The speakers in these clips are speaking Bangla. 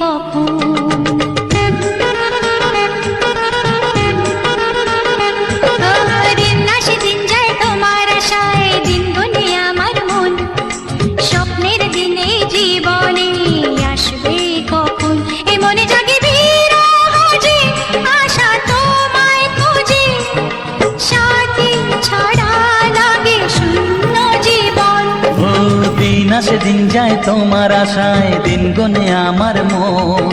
আসবে কখন আসে দিন যায় তোমার আশায় দিন গনে আমার মন।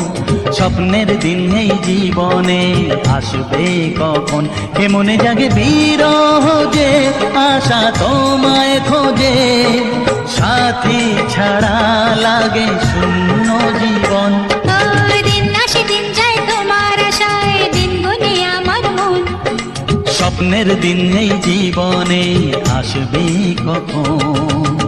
স্বপ্নের দিন এই জীবনে আসবে কখন? কে মনে জাগে বিরহ যে আশা তোমায় খোঁজে? সাথী ছাড়া লাগে শূন্য জীবন। ও দিন যায় তোমার দিন গুনে আমার স্বপ্নের দিন এই জীবনে আসবে কখন?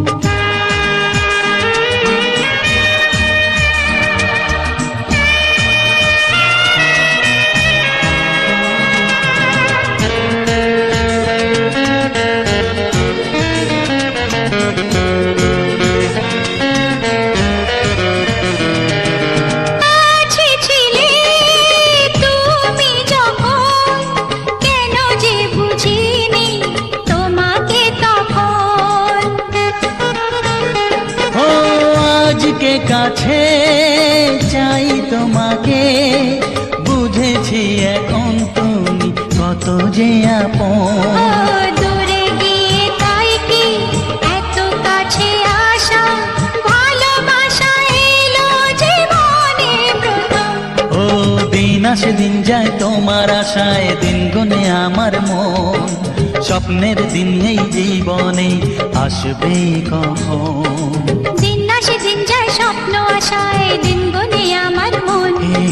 কাছে চাই তোমাকে। বুঝেছি এখন তুমি কত যে আপন। আসে দিন যায় তোমার আশায় দিন গুনে আমার মন। স্বপ্নের দিন এই জীবনে আসবে কখন? দিন গুনে আমার মন।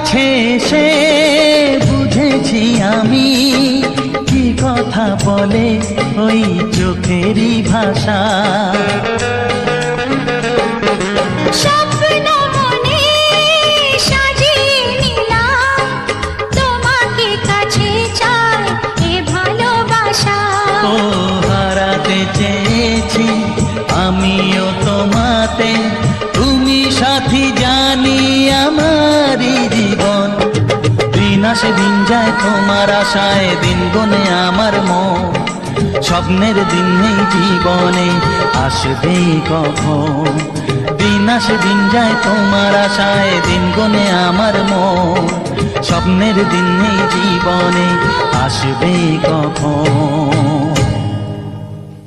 কাছে সে বুঝেছি আমি কি কথা বলে ওই চোখেরই ভাষা। হারাতে চেয়েছি আমিও তোমাতে দিন আসে দিন যায় তোমার আশায় দিন গনে আমার মন। স্বপ্নের দিন নেই জীবনে, আসবে কখন? দিন আসে দিন যায় তোমার আশায় দিন গনে আমার মন। স্বপ্নের দিন নেই জীবনে, আসবে কখন?